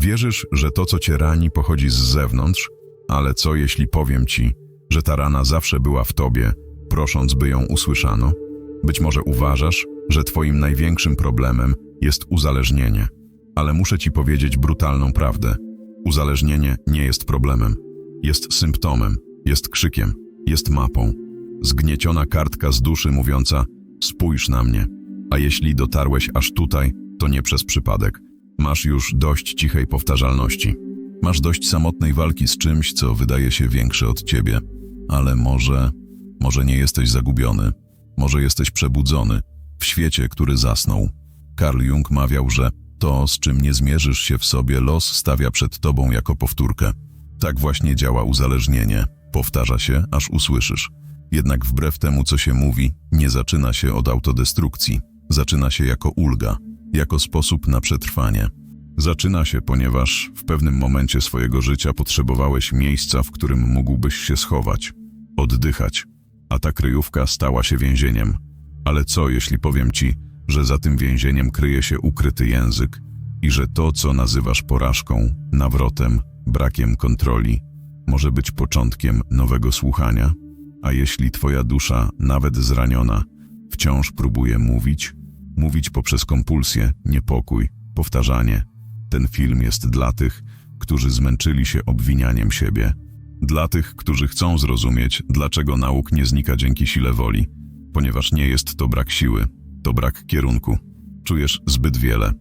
Wierzysz, że to, co cię rani, pochodzi z zewnątrz, ale co jeśli powiem ci, że ta rana zawsze była w tobie, prosząc, by ją usłyszano? Być może uważasz, że twoim największym problemem jest uzależnienie, ale muszę ci powiedzieć brutalną prawdę. Uzależnienie nie jest problemem, jest symptomem, jest krzykiem, jest mapą. Zgnieciona kartka z duszy mówiąca: Spójrz na mnie. A jeśli dotarłeś aż tutaj, to nie przez przypadek. Masz już dość cichej powtarzalności. Masz dość samotnej walki z czymś, co wydaje się większe od ciebie. Ale może, może nie jesteś zagubiony, może jesteś przebudzony w świecie, który zasnął. Carl Jung mawiał, że to, z czym nie zmierzysz się w sobie, los stawia przed tobą jako powtórkę. Tak właśnie działa uzależnienie. Powtarza się, aż usłyszysz. Jednak wbrew temu, co się mówi, nie zaczyna się od autodestrukcji. Zaczyna się jako ulga, jako sposób na przetrwanie. Zaczyna się, ponieważ w pewnym momencie swojego życia potrzebowałeś miejsca, w którym mógłbyś się schować, oddychać, a ta kryjówka stała się więzieniem. Ale co, jeśli powiem ci, że za tym więzieniem kryje się ukryty język i że to, co nazywasz porażką, nawrotem, brakiem kontroli, może być początkiem nowego słuchania? A jeśli twoja dusza, nawet zraniona, wciąż próbuje mówić, mówić poprzez kompulsję, niepokój, powtarzanie, ten film jest dla tych, którzy zmęczyli się obwinianiem siebie, dla tych, którzy chcą zrozumieć, dlaczego nauk nie znika dzięki sile woli, ponieważ nie jest to brak siły, to brak kierunku. Czujesz zbyt wiele.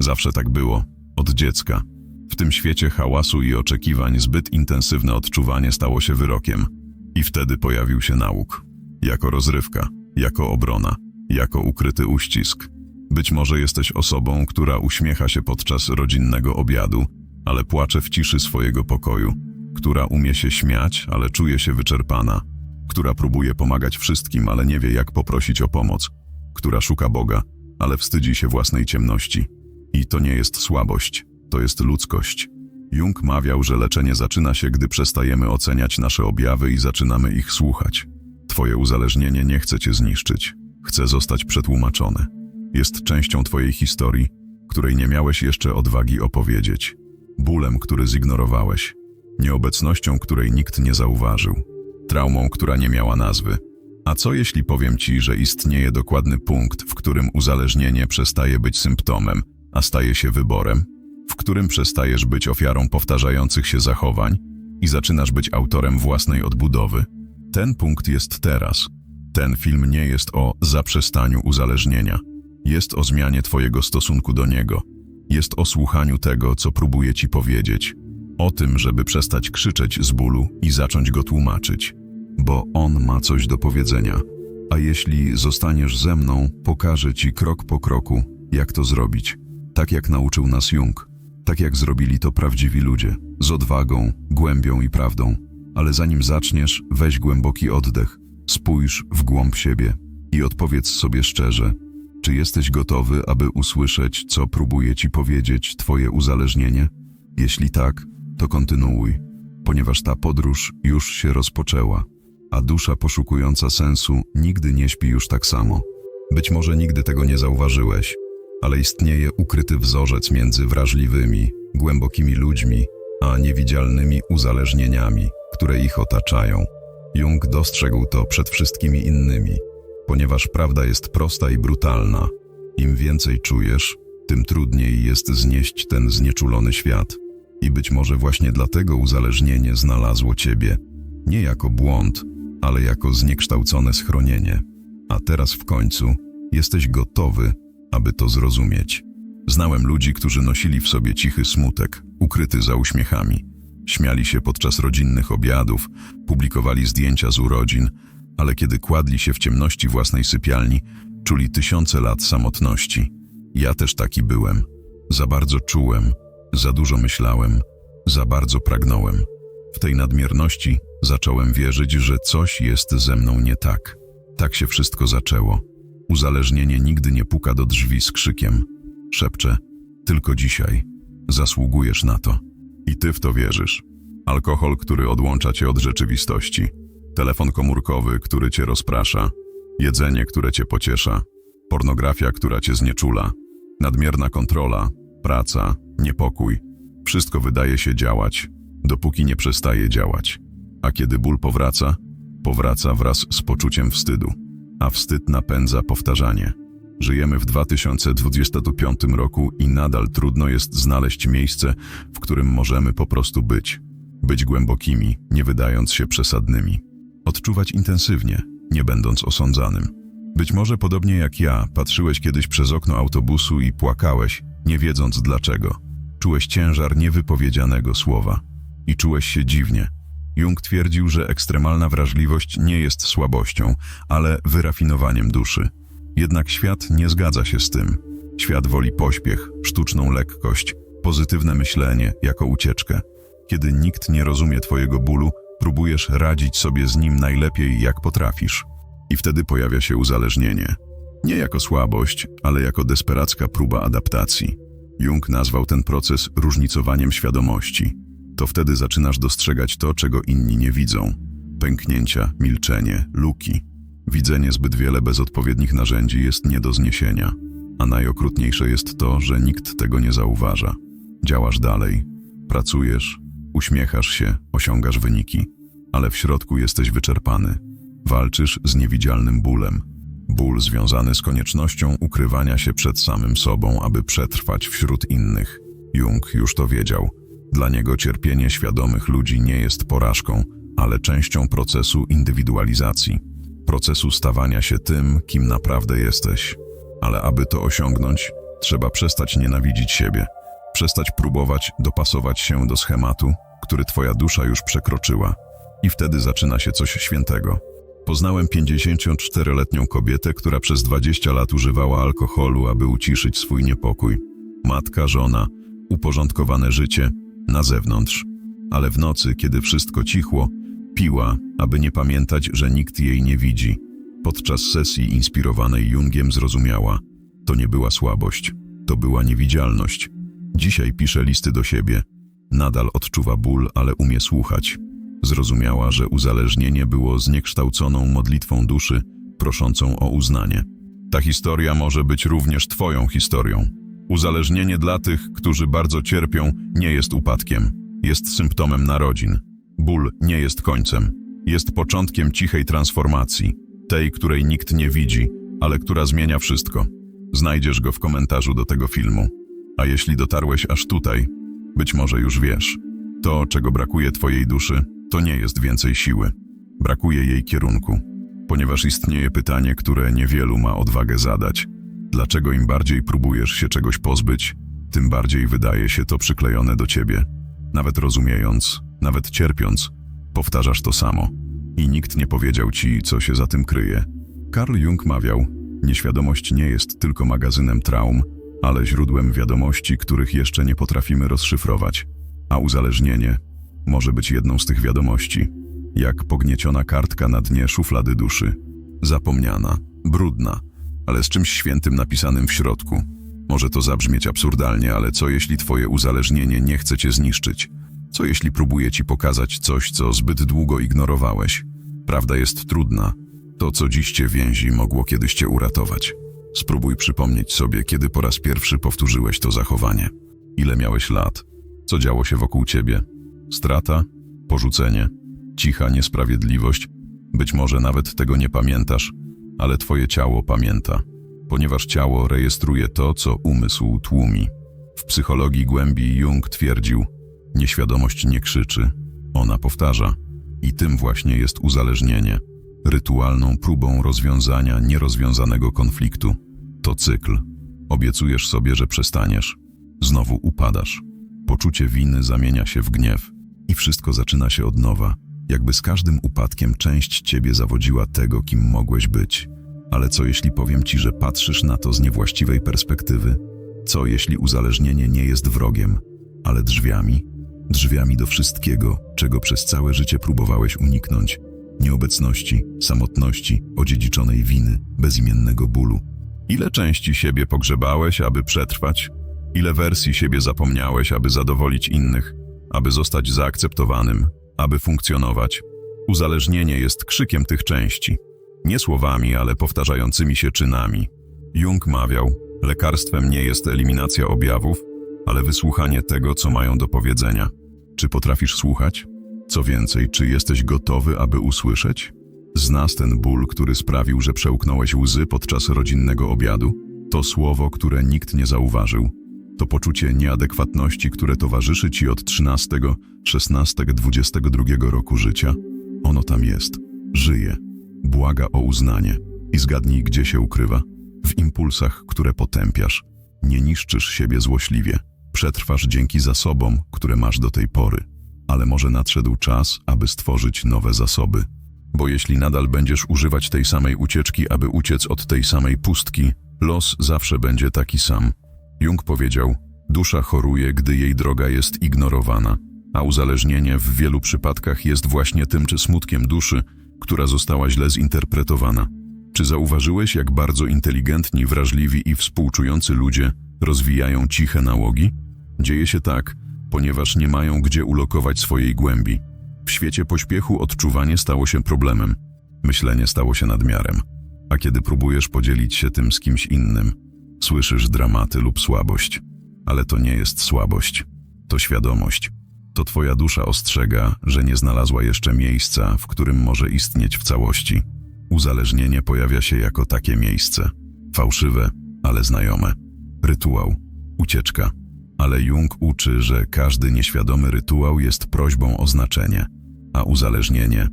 Zawsze tak było, od dziecka. W tym świecie hałasu i oczekiwań zbyt intensywne odczuwanie stało się wyrokiem. I wtedy pojawił się nauk. Jako rozrywka, jako obrona, jako ukryty uścisk. Być może jesteś osobą, która uśmiecha się podczas rodzinnego obiadu, ale płacze w ciszy swojego pokoju, która umie się śmiać, ale czuje się wyczerpana, która próbuje pomagać wszystkim, ale nie wie jak poprosić o pomoc, która szuka Boga, ale wstydzi się własnej ciemności. I to nie jest słabość, to jest ludzkość. Jung mawiał, że leczenie zaczyna się, gdy przestajemy oceniać nasze objawy i zaczynamy ich słuchać. Twoje uzależnienie nie chce cię zniszczyć, chce zostać przetłumaczone. Jest częścią twojej historii, której nie miałeś jeszcze odwagi opowiedzieć. Bólem, który zignorowałeś. Nieobecnością, której nikt nie zauważył. Traumą, która nie miała nazwy. A co jeśli powiem ci, że istnieje dokładny punkt, w którym uzależnienie przestaje być symptomem, a staje się wyborem? W którym przestajesz być ofiarą powtarzających się zachowań i zaczynasz być autorem własnej odbudowy? Ten punkt jest teraz. Ten film nie jest o zaprzestaniu uzależnienia. Jest o zmianie Twojego stosunku do niego. Jest o słuchaniu tego, co próbuje Ci powiedzieć. O tym, żeby przestać krzyczeć z bólu i zacząć go tłumaczyć. Bo on ma coś do powiedzenia. A jeśli zostaniesz ze mną, pokażę Ci krok po kroku, jak to zrobić. Tak jak nauczył nas Jung. Tak jak zrobili to prawdziwi ludzie. Z odwagą, głębią i prawdą. Ale zanim zaczniesz, weź głęboki oddech. Spójrz w głąb siebie i odpowiedz sobie szczerze, czy jesteś gotowy, aby usłyszeć, co próbuje ci powiedzieć Twoje uzależnienie? Jeśli tak, to kontynuuj, ponieważ ta podróż już się rozpoczęła, a dusza poszukująca sensu nigdy nie śpi już tak samo. Być może nigdy tego nie zauważyłeś, ale istnieje ukryty wzorzec między wrażliwymi, głębokimi ludźmi, a niewidzialnymi uzależnieniami, które ich otaczają. Jung dostrzegł to przed wszystkimi innymi ponieważ prawda jest prosta i brutalna. Im więcej czujesz, tym trudniej jest znieść ten znieczulony świat. I być może właśnie dlatego uzależnienie znalazło ciebie nie jako błąd, ale jako zniekształcone schronienie. A teraz w końcu jesteś gotowy, aby to zrozumieć. Znałem ludzi, którzy nosili w sobie cichy smutek, ukryty za uśmiechami. Śmiali się podczas rodzinnych obiadów, publikowali zdjęcia z urodzin, ale kiedy kładli się w ciemności własnej sypialni, czuli tysiące lat samotności. Ja też taki byłem. Za bardzo czułem, za dużo myślałem, za bardzo pragnąłem. W tej nadmierności zacząłem wierzyć, że coś jest ze mną nie tak. Tak się wszystko zaczęło. Uzależnienie nigdy nie puka do drzwi z krzykiem. Szepcze, tylko dzisiaj. Zasługujesz na to. I ty w to wierzysz. Alkohol, który odłącza cię od rzeczywistości telefon komórkowy, który cię rozprasza, jedzenie, które cię pociesza, pornografia, która cię znieczula, nadmierna kontrola, praca, niepokój. Wszystko wydaje się działać, dopóki nie przestaje działać. A kiedy ból powraca, powraca wraz z poczuciem wstydu, a wstyd napędza powtarzanie. Żyjemy w 2025 roku i nadal trudno jest znaleźć miejsce, w którym możemy po prostu być. Być głębokimi, nie wydając się przesadnymi. Odczuwać intensywnie, nie będąc osądzanym. Być może podobnie jak ja, patrzyłeś kiedyś przez okno autobusu i płakałeś, nie wiedząc dlaczego. Czułeś ciężar niewypowiedzianego słowa. I czułeś się dziwnie. Jung twierdził, że ekstremalna wrażliwość nie jest słabością, ale wyrafinowaniem duszy. Jednak świat nie zgadza się z tym. Świat woli pośpiech, sztuczną lekkość, pozytywne myślenie jako ucieczkę. Kiedy nikt nie rozumie Twojego bólu, próbujesz radzić sobie z nim najlepiej, jak potrafisz. I wtedy pojawia się uzależnienie. Nie jako słabość, ale jako desperacka próba adaptacji. Jung nazwał ten proces różnicowaniem świadomości. To wtedy zaczynasz dostrzegać to, czego inni nie widzą. Pęknięcia, milczenie, luki. Widzenie zbyt wiele bez odpowiednich narzędzi jest nie do zniesienia. A najokrutniejsze jest to, że nikt tego nie zauważa. Działasz dalej, pracujesz, uśmiechasz się, osiągasz wyniki, ale w środku jesteś wyczerpany. Walczysz z niewidzialnym bólem. Ból związany z koniecznością ukrywania się przed samym sobą, aby przetrwać wśród innych. Jung już to wiedział. Dla niego cierpienie świadomych ludzi nie jest porażką, ale częścią procesu indywidualizacji, procesu stawania się tym, kim naprawdę jesteś. Ale aby to osiągnąć, trzeba przestać nienawidzić siebie, przestać próbować dopasować się do schematu, który twoja dusza już przekroczyła. I wtedy zaczyna się coś świętego. Poznałem 54-letnią kobietę, która przez 20 lat używała alkoholu, aby uciszyć swój niepokój. Matka, żona, uporządkowane życie na zewnątrz. Ale w nocy, kiedy wszystko cichło, piła, aby nie pamiętać, że nikt jej nie widzi. Podczas sesji inspirowanej Jungiem zrozumiała, to nie była słabość, to była niewidzialność. Dzisiaj pisze listy do siebie. Nadal odczuwa ból, ale umie słuchać. Zrozumiała, że uzależnienie było zniekształconą modlitwą duszy, proszącą o uznanie. Ta historia może być również Twoją historią. Uzależnienie dla tych, którzy bardzo cierpią, nie jest upadkiem, jest symptomem narodzin. Ból nie jest końcem, jest początkiem cichej transformacji, tej, której nikt nie widzi, ale która zmienia wszystko. Znajdziesz go w komentarzu do tego filmu. A jeśli dotarłeś aż tutaj, być może już wiesz. To, czego brakuje Twojej duszy, to nie jest więcej siły. Brakuje jej kierunku, ponieważ istnieje pytanie, które niewielu ma odwagę zadać. Dlaczego im bardziej próbujesz się czegoś pozbyć, tym bardziej wydaje się to przyklejone do ciebie. Nawet rozumiejąc, nawet cierpiąc, powtarzasz to samo. I nikt nie powiedział ci, co się za tym kryje. Carl Jung mawiał, nieświadomość nie jest tylko magazynem traum, ale źródłem wiadomości, których jeszcze nie potrafimy rozszyfrować. A uzależnienie może być jedną z tych wiadomości, jak pognieciona kartka na dnie szuflady duszy. Zapomniana, brudna, ale z czymś świętym napisanym w środku. Może to zabrzmieć absurdalnie, ale co jeśli twoje uzależnienie nie chce cię zniszczyć? Co jeśli próbuje ci pokazać coś, co zbyt długo ignorowałeś? Prawda jest trudna. To, co dziś cię więzi, mogło kiedyś cię uratować. Spróbuj przypomnieć sobie, kiedy po raz pierwszy powtórzyłeś to zachowanie. Ile miałeś lat? Co działo się wokół ciebie? Strata? Porzucenie? Cicha niesprawiedliwość? Być może nawet tego nie pamiętasz, ale twoje ciało pamięta, ponieważ ciało rejestruje to, co umysł tłumi. W psychologii głębi Jung twierdził, nieświadomość nie krzyczy, ona powtarza. I tym właśnie jest uzależnienie, rytualną próbą rozwiązania nierozwiązanego konfliktu. To cykl. Obiecujesz sobie, że przestaniesz. Znowu upadasz. Poczucie winy zamienia się w gniew i wszystko zaczyna się od nowa. Jakby z każdym upadkiem część ciebie zawodziła tego, kim mogłeś być. Ale co jeśli powiem ci, że patrzysz na to z niewłaściwej perspektywy? Co jeśli uzależnienie nie jest wrogiem, ale drzwiami? Drzwiami do wszystkiego, czego przez całe życie próbowałeś uniknąć. Nieobecności, samotności, odziedziczonej winy, bezimiennego bólu. Ile części siebie pogrzebałeś, aby przetrwać? Ile wersji siebie zapomniałeś, aby zadowolić innych, aby zostać zaakceptowanym, aby funkcjonować? Uzależnienie jest krzykiem tych części. Nie słowami, ale powtarzającymi się czynami. Jung mawiał, lekarstwem nie jest eliminacja objawów, ale wysłuchanie tego, co mają do powiedzenia. Czy potrafisz słuchać? Co więcej, czy jesteś gotowy, aby usłyszeć? Znasz ten ból, który sprawił, że przełknąłeś łzy podczas rodzinnego obiadu? To słowo, które nikt nie zauważył. To poczucie nieadekwatności, które towarzyszy ci od 13, 16, 22 roku życia. Ono tam jest. Żyje. Błaga o uznanie. I zgadnij, gdzie się ukrywa. W impulsach, które potępiasz. Nie niszczysz siebie złośliwie. Przetrwasz dzięki zasobom, które masz do tej pory. Ale może nadszedł czas, aby stworzyć nowe zasoby. Bo jeśli nadal będziesz używać tej samej ucieczki, aby uciec od tej samej pustki, los zawsze będzie taki sam. Jung powiedział: Dusza choruje, gdy jej droga jest ignorowana, a uzależnienie w wielu przypadkach jest właśnie tym czy smutkiem duszy, która została źle zinterpretowana. Czy zauważyłeś, jak bardzo inteligentni, wrażliwi i współczujący ludzie rozwijają ciche nałogi? Dzieje się tak, ponieważ nie mają gdzie ulokować swojej głębi. W świecie pośpiechu odczuwanie stało się problemem, myślenie stało się nadmiarem. A kiedy próbujesz podzielić się tym z kimś innym, słyszysz dramaty lub słabość. Ale to nie jest słabość, to świadomość. To twoja dusza ostrzega, że nie znalazła jeszcze miejsca, w którym może istnieć w całości. Uzależnienie pojawia się jako takie miejsce. Fałszywe, ale znajome. Rytuał, ucieczka. Ale Jung uczy, że każdy nieświadomy rytuał jest prośbą o znaczenie, a uzależnienie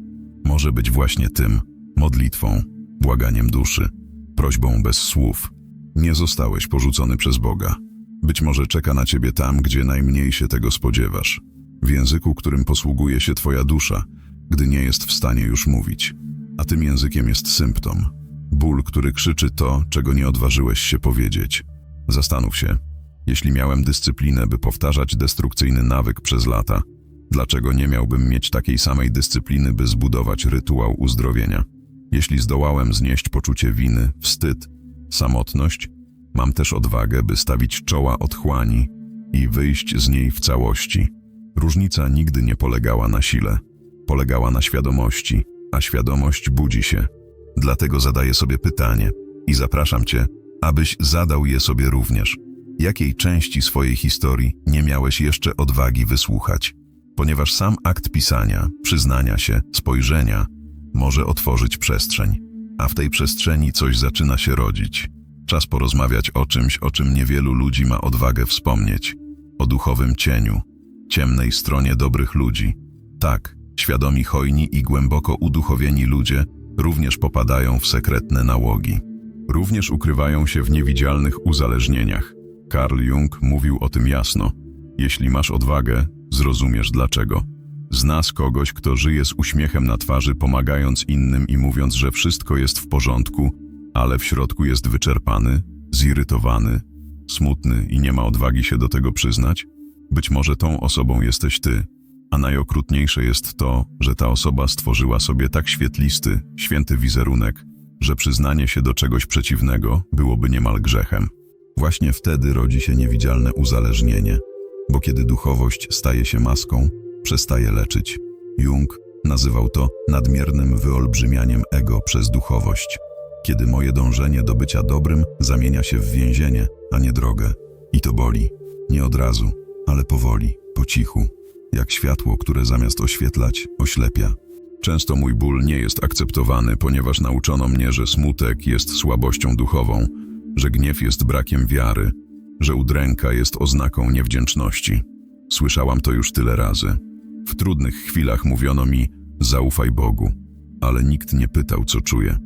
może być właśnie tym modlitwą, błaganiem duszy, prośbą bez słów. Nie zostałeś porzucony przez Boga. Być może czeka na ciebie tam, gdzie najmniej się tego spodziewasz. W języku, którym posługuje się twoja dusza, gdy nie jest w stanie już mówić. A tym językiem jest symptom. Ból, który krzyczy to, czego nie odważyłeś się powiedzieć. Zastanów się, jeśli miałem dyscyplinę, by powtarzać destrukcyjny nawyk przez lata, dlaczego nie miałbym mieć takiej samej dyscypliny, by zbudować rytuał uzdrowienia? Jeśli zdołałem znieść poczucie winy, wstyd, samotność, mam też odwagę, by stawić czoła otchłani i wyjść z niej w całości. Różnica nigdy nie polegała na sile, polegała na świadomości, a świadomość budzi się. Dlatego zadaję sobie pytanie i zapraszam Cię, abyś zadał je sobie również. Jakiej części swojej historii nie miałeś jeszcze odwagi wysłuchać? Ponieważ sam akt pisania, przyznania się, spojrzenia może otworzyć przestrzeń, a w tej przestrzeni coś zaczyna się rodzić. Czas porozmawiać o czymś, o czym niewielu ludzi ma odwagę wspomnieć o duchowym cieniu, ciemnej stronie dobrych ludzi. Tak, świadomi hojni i głęboko uduchowieni ludzie również popadają w sekretne nałogi. Również ukrywają się w niewidzialnych uzależnieniach. Carl Jung mówił o tym jasno. Jeśli masz odwagę, zrozumiesz dlaczego. Znasz kogoś, kto żyje z uśmiechem na twarzy, pomagając innym i mówiąc, że wszystko jest w porządku, ale w środku jest wyczerpany, zirytowany, smutny i nie ma odwagi się do tego przyznać? Być może tą osobą jesteś ty, a najokrutniejsze jest to, że ta osoba stworzyła sobie tak świetlisty, święty wizerunek, że przyznanie się do czegoś przeciwnego byłoby niemal grzechem. Właśnie wtedy rodzi się niewidzialne uzależnienie, bo kiedy duchowość staje się maską, przestaje leczyć. Jung nazywał to nadmiernym wyolbrzymianiem ego przez duchowość, kiedy moje dążenie do bycia dobrym zamienia się w więzienie, a nie drogę. I to boli. Nie od razu, ale powoli, po cichu, jak światło, które zamiast oświetlać, oślepia. Często mój ból nie jest akceptowany, ponieważ nauczono mnie, że smutek jest słabością duchową, że gniew jest brakiem wiary, że udręka jest oznaką niewdzięczności. Słyszałam to już tyle razy. W trudnych chwilach mówiono mi: zaufaj Bogu, ale nikt nie pytał, co czuję.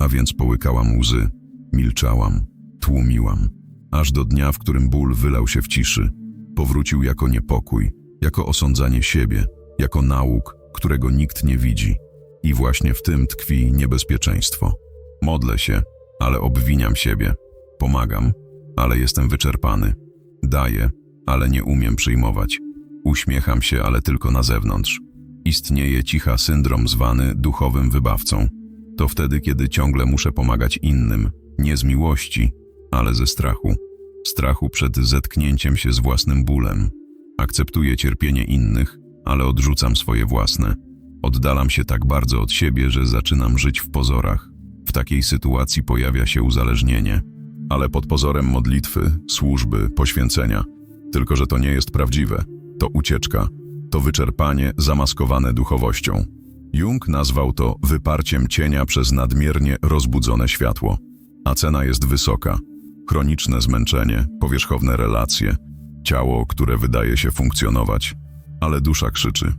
A więc połykałam łzy, milczałam, tłumiłam, aż do dnia, w którym ból wylał się w ciszy, powrócił jako niepokój, jako osądzanie siebie, jako nauk, którego nikt nie widzi. I właśnie w tym tkwi niebezpieczeństwo. Modlę się, ale obwiniam siebie. Pomagam, ale jestem wyczerpany. Daję, ale nie umiem przyjmować. Uśmiecham się, ale tylko na zewnątrz. Istnieje cicha syndrom zwany duchowym wybawcą. To wtedy, kiedy ciągle muszę pomagać innym, nie z miłości, ale ze strachu. Strachu przed zetknięciem się z własnym bólem. Akceptuję cierpienie innych, ale odrzucam swoje własne. Oddalam się tak bardzo od siebie, że zaczynam żyć w pozorach. W takiej sytuacji pojawia się uzależnienie, ale pod pozorem modlitwy, służby, poświęcenia. Tylko, że to nie jest prawdziwe. To ucieczka, to wyczerpanie zamaskowane duchowością. Jung nazwał to wyparciem cienia przez nadmiernie rozbudzone światło. A cena jest wysoka. Chroniczne zmęczenie, powierzchowne relacje, ciało, które wydaje się funkcjonować, ale dusza krzyczy.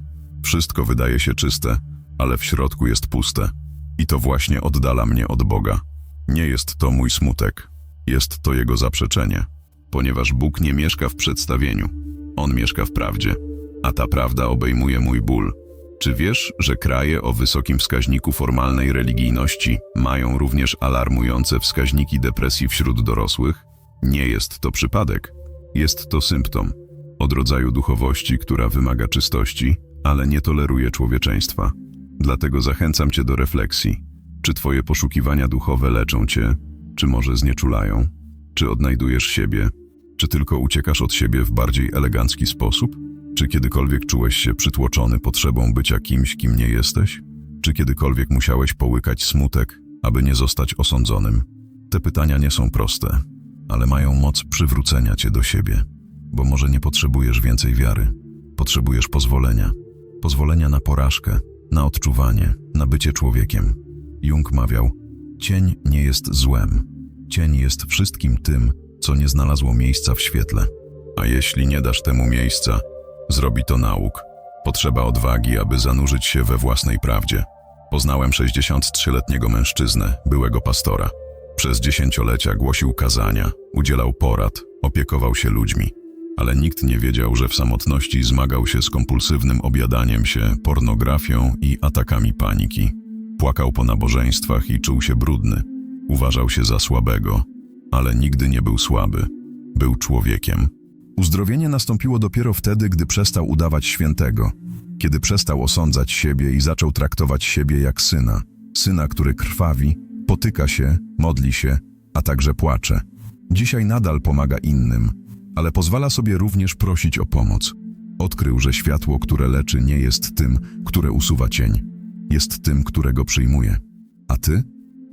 Wszystko wydaje się czyste, ale w środku jest puste. I to właśnie oddala mnie od Boga. Nie jest to mój smutek, jest to jego zaprzeczenie, ponieważ Bóg nie mieszka w przedstawieniu, on mieszka w prawdzie, a ta prawda obejmuje mój ból. Czy wiesz, że kraje o wysokim wskaźniku formalnej religijności mają również alarmujące wskaźniki depresji wśród dorosłych? Nie jest to przypadek, jest to symptom od rodzaju duchowości, która wymaga czystości, ale nie toleruje człowieczeństwa. Dlatego zachęcam cię do refleksji. Czy twoje poszukiwania duchowe leczą cię, czy może znieczulają? Czy odnajdujesz siebie? Czy tylko uciekasz od siebie w bardziej elegancki sposób? Czy kiedykolwiek czułeś się przytłoczony potrzebą bycia kimś, kim nie jesteś? Czy kiedykolwiek musiałeś połykać smutek, aby nie zostać osądzonym? Te pytania nie są proste, ale mają moc przywrócenia cię do siebie, bo może nie potrzebujesz więcej wiary, potrzebujesz pozwolenia. Pozwolenia na porażkę, na odczuwanie, na bycie człowiekiem. Jung mawiał: Cień nie jest złem. Cień jest wszystkim tym, co nie znalazło miejsca w świetle. A jeśli nie dasz temu miejsca, zrobi to nauk. Potrzeba odwagi, aby zanurzyć się we własnej prawdzie. Poznałem 63-letniego mężczyznę, byłego pastora. Przez dziesięciolecia głosił kazania, udzielał porad, opiekował się ludźmi. Ale nikt nie wiedział, że w samotności zmagał się z kompulsywnym objadaniem się, pornografią i atakami paniki. Płakał po nabożeństwach i czuł się brudny. Uważał się za słabego, ale nigdy nie był słaby. Był człowiekiem. Uzdrowienie nastąpiło dopiero wtedy, gdy przestał udawać świętego, kiedy przestał osądzać siebie i zaczął traktować siebie jak syna. Syna, który krwawi, potyka się, modli się, a także płacze. Dzisiaj nadal pomaga innym, ale pozwala sobie również prosić o pomoc. Odkrył, że światło, które leczy, nie jest tym, które usuwa cień. Jest tym, którego przyjmuje. A ty?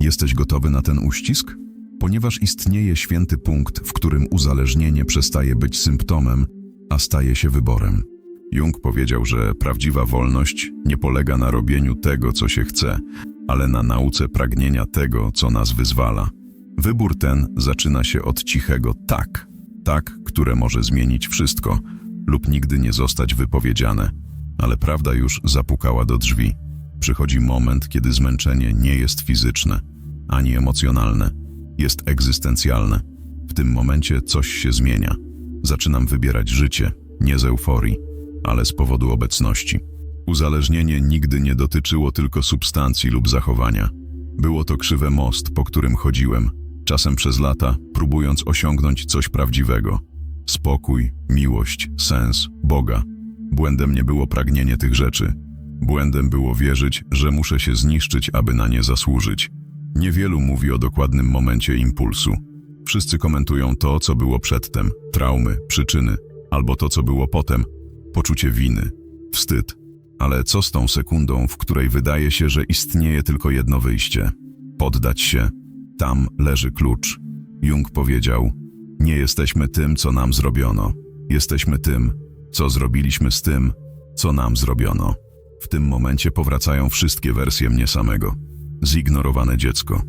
Jesteś gotowy na ten uścisk? Ponieważ istnieje święty punkt, w którym uzależnienie przestaje być symptomem, a staje się wyborem. Jung powiedział, że prawdziwa wolność nie polega na robieniu tego, co się chce, ale na nauce pragnienia tego, co nas wyzwala. Wybór ten zaczyna się od cichego tak, tak, które może zmienić wszystko lub nigdy nie zostać wypowiedziane, ale prawda już zapukała do drzwi. Przychodzi moment, kiedy zmęczenie nie jest fizyczne ani emocjonalne, jest egzystencjalne. W tym momencie coś się zmienia. Zaczynam wybierać życie, nie z euforii, ale z powodu obecności. Uzależnienie nigdy nie dotyczyło tylko substancji lub zachowania. Było to krzywe most, po którym chodziłem, czasem przez lata, próbując osiągnąć coś prawdziwego. Spokój, miłość, sens, Boga. Błędem nie było pragnienie tych rzeczy. Błędem było wierzyć, że muszę się zniszczyć, aby na nie zasłużyć. Niewielu mówi o dokładnym momencie impulsu. Wszyscy komentują to, co było przedtem, traumy, przyczyny, albo to, co było potem, poczucie winy, wstyd. Ale co z tą sekundą, w której wydaje się, że istnieje tylko jedno wyjście? Poddać się. Tam leży klucz. Jung powiedział: Nie jesteśmy tym, co nam zrobiono. Jesteśmy tym, co zrobiliśmy z tym, co nam zrobiono. W tym momencie powracają wszystkie wersje mnie samego. Zignorowane dziecko,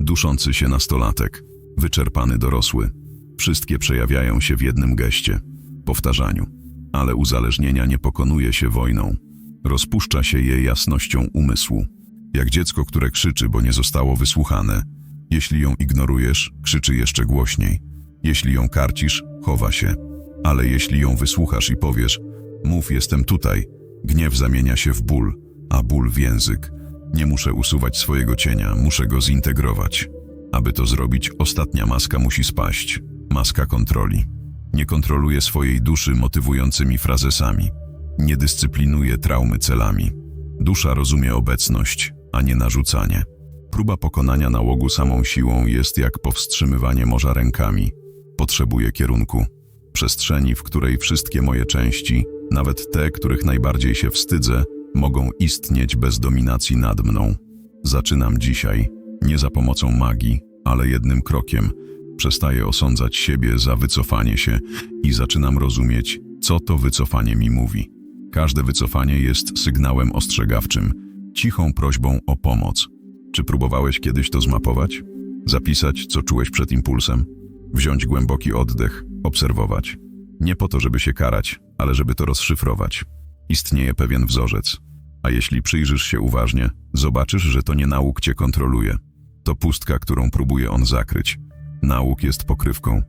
duszący się nastolatek, wyczerpany dorosły. Wszystkie przejawiają się w jednym geście powtarzaniu. Ale uzależnienia nie pokonuje się wojną. Rozpuszcza się je jasnością umysłu. Jak dziecko, które krzyczy, bo nie zostało wysłuchane. Jeśli ją ignorujesz, krzyczy jeszcze głośniej. Jeśli ją karcisz, chowa się. Ale jeśli ją wysłuchasz i powiesz, mów jestem tutaj, gniew zamienia się w ból, a ból w język. Nie muszę usuwać swojego cienia, muszę go zintegrować. Aby to zrobić, ostatnia maska musi spaść. Maska kontroli. Nie kontroluje swojej duszy motywującymi frazesami. Nie dyscyplinuje traumy celami. Dusza rozumie obecność, a nie narzucanie. Próba pokonania nałogu samą siłą jest jak powstrzymywanie morza rękami. Potrzebuje kierunku. Przestrzeni, w której wszystkie moje części, nawet te, których najbardziej się wstydzę, mogą istnieć bez dominacji nad mną. Zaczynam dzisiaj, nie za pomocą magii, ale jednym krokiem, Przestaję osądzać siebie za wycofanie się i zaczynam rozumieć, co to wycofanie mi mówi. Każde wycofanie jest sygnałem ostrzegawczym, cichą prośbą o pomoc. Czy próbowałeś kiedyś to zmapować? Zapisać, co czułeś przed impulsem? Wziąć głęboki oddech, obserwować. Nie po to, żeby się karać, ale żeby to rozszyfrować. Istnieje pewien wzorzec. A jeśli przyjrzysz się uważnie, zobaczysz, że to nie nauk cię kontroluje. To pustka, którą próbuje on zakryć. Nauk jest pokrywką.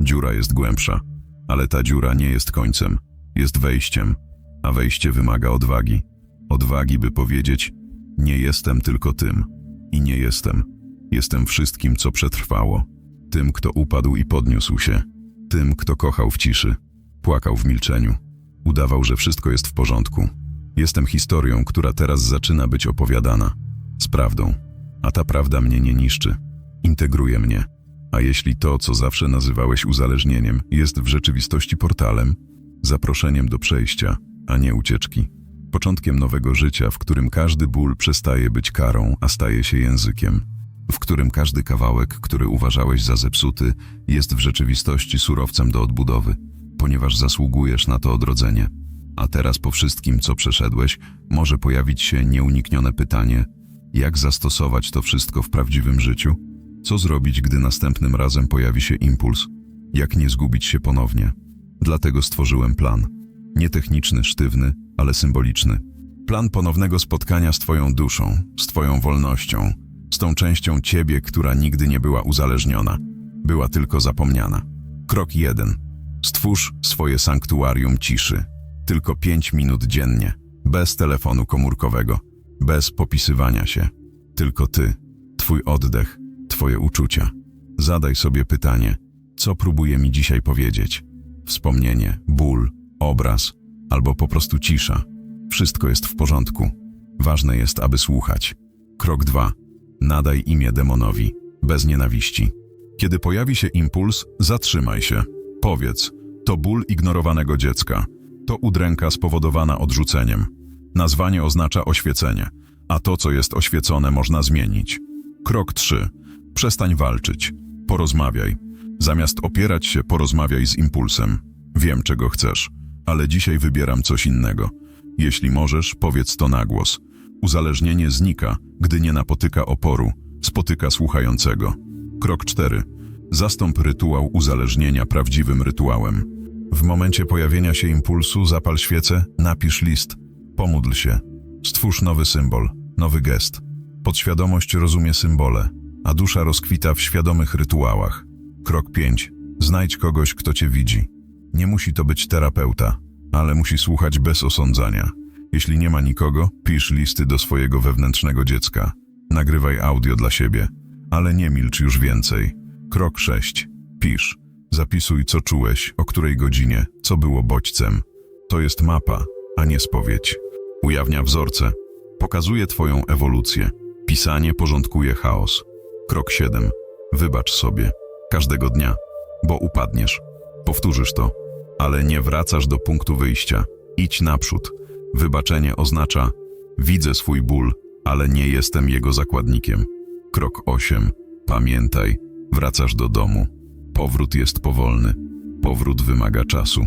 Dziura jest głębsza. Ale ta dziura nie jest końcem. Jest wejściem. A wejście wymaga odwagi. Odwagi, by powiedzieć: Nie jestem tylko tym. I nie jestem. Jestem wszystkim, co przetrwało. Tym, kto upadł i podniósł się. Tym, kto kochał w ciszy. Płakał w milczeniu. Udawał, że wszystko jest w porządku. Jestem historią, która teraz zaczyna być opowiadana. Z prawdą. A ta prawda mnie nie niszczy. Integruje mnie. A jeśli to, co zawsze nazywałeś uzależnieniem, jest w rzeczywistości portalem, zaproszeniem do przejścia, a nie ucieczki, początkiem nowego życia, w którym każdy ból przestaje być karą, a staje się językiem, w którym każdy kawałek, który uważałeś za zepsuty, jest w rzeczywistości surowcem do odbudowy, ponieważ zasługujesz na to odrodzenie. A teraz po wszystkim, co przeszedłeś, może pojawić się nieuniknione pytanie: jak zastosować to wszystko w prawdziwym życiu? Co zrobić, gdy następnym razem pojawi się impuls? Jak nie zgubić się ponownie? Dlatego stworzyłem plan. Nie techniczny, sztywny, ale symboliczny. Plan ponownego spotkania z Twoją duszą, z Twoją wolnością, z tą częścią Ciebie, która nigdy nie była uzależniona, była tylko zapomniana. Krok jeden. Stwórz swoje sanktuarium ciszy. Tylko pięć minut dziennie, bez telefonu komórkowego, bez popisywania się. Tylko Ty, Twój oddech, Twoje uczucia. Zadaj sobie pytanie, co próbuje mi dzisiaj powiedzieć? Wspomnienie, ból, obraz albo po prostu cisza. Wszystko jest w porządku. Ważne jest, aby słuchać. Krok 2. Nadaj imię demonowi, bez nienawiści. Kiedy pojawi się impuls, zatrzymaj się. Powiedz, to ból ignorowanego dziecka. To udręka spowodowana odrzuceniem. Nazwanie oznacza oświecenie, a to, co jest oświecone, można zmienić. Krok 3. Przestań walczyć. Porozmawiaj. Zamiast opierać się, porozmawiaj z impulsem. Wiem, czego chcesz, ale dzisiaj wybieram coś innego. Jeśli możesz, powiedz to na głos. Uzależnienie znika, gdy nie napotyka oporu, spotyka słuchającego. Krok 4. Zastąp rytuał uzależnienia prawdziwym rytuałem. W momencie pojawienia się impulsu zapal świecę, napisz list, pomódl się. Stwórz nowy symbol, nowy gest. Podświadomość rozumie symbole, a dusza rozkwita w świadomych rytuałach. Krok 5. Znajdź kogoś, kto cię widzi. Nie musi to być terapeuta, ale musi słuchać bez osądzania. Jeśli nie ma nikogo, pisz listy do swojego wewnętrznego dziecka. Nagrywaj audio dla siebie, ale nie milcz już więcej. Krok 6. Pisz. Zapisuj, co czułeś, o której godzinie, co było bodźcem. To jest mapa, a nie spowiedź. Ujawnia wzorce. Pokazuje Twoją ewolucję. Pisanie porządkuje chaos. Krok 7. Wybacz sobie. Każdego dnia. Bo upadniesz. Powtórzysz to. Ale nie wracasz do punktu wyjścia. Idź naprzód. Wybaczenie oznacza widzę swój ból, ale nie jestem jego zakładnikiem. Krok 8. Pamiętaj, wracasz do domu. Powrót jest powolny. Powrót wymaga czasu.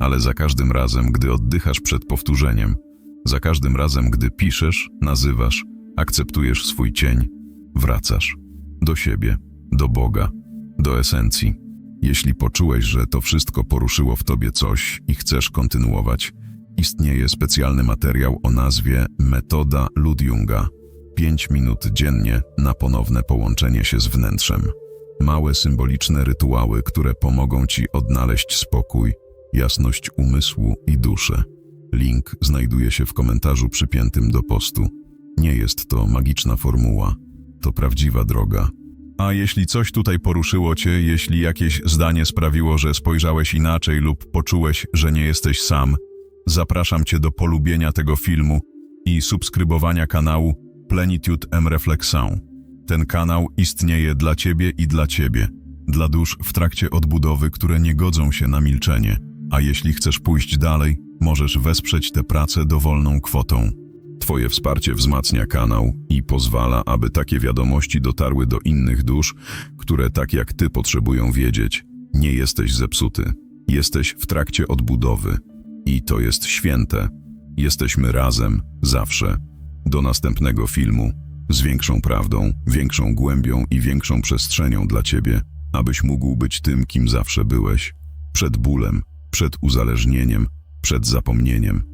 Ale za każdym razem, gdy oddychasz przed powtórzeniem, za każdym razem, gdy piszesz, nazywasz, akceptujesz swój cień, wracasz do siebie, do Boga, do esencji. Jeśli poczułeś, że to wszystko poruszyło w tobie coś i chcesz kontynuować, istnieje specjalny materiał o nazwie Metoda Ludjunga. 5 minut dziennie na ponowne połączenie się z wnętrzem. Małe symboliczne rytuały, które pomogą ci odnaleźć spokój, jasność umysłu i duszę. Link znajduje się w komentarzu przypiętym do postu. Nie jest to magiczna formuła, to prawdziwa droga. A jeśli coś tutaj poruszyło cię, jeśli jakieś zdanie sprawiło, że spojrzałeś inaczej lub poczułeś, że nie jesteś sam, zapraszam cię do polubienia tego filmu i subskrybowania kanału Plenitude M Reflexão. Ten kanał istnieje dla ciebie i dla ciebie, dla dusz w trakcie odbudowy, które nie godzą się na milczenie. A jeśli chcesz pójść dalej, możesz wesprzeć tę pracę dowolną kwotą. Twoje wsparcie wzmacnia kanał i pozwala, aby takie wiadomości dotarły do innych dusz, które tak jak Ty potrzebują wiedzieć. Nie jesteś zepsuty. Jesteś w trakcie odbudowy. I to jest święte. Jesteśmy razem, zawsze. Do następnego filmu. Z większą prawdą, większą głębią i większą przestrzenią dla Ciebie, abyś mógł być tym, kim zawsze byłeś. Przed bólem, przed uzależnieniem, przed zapomnieniem.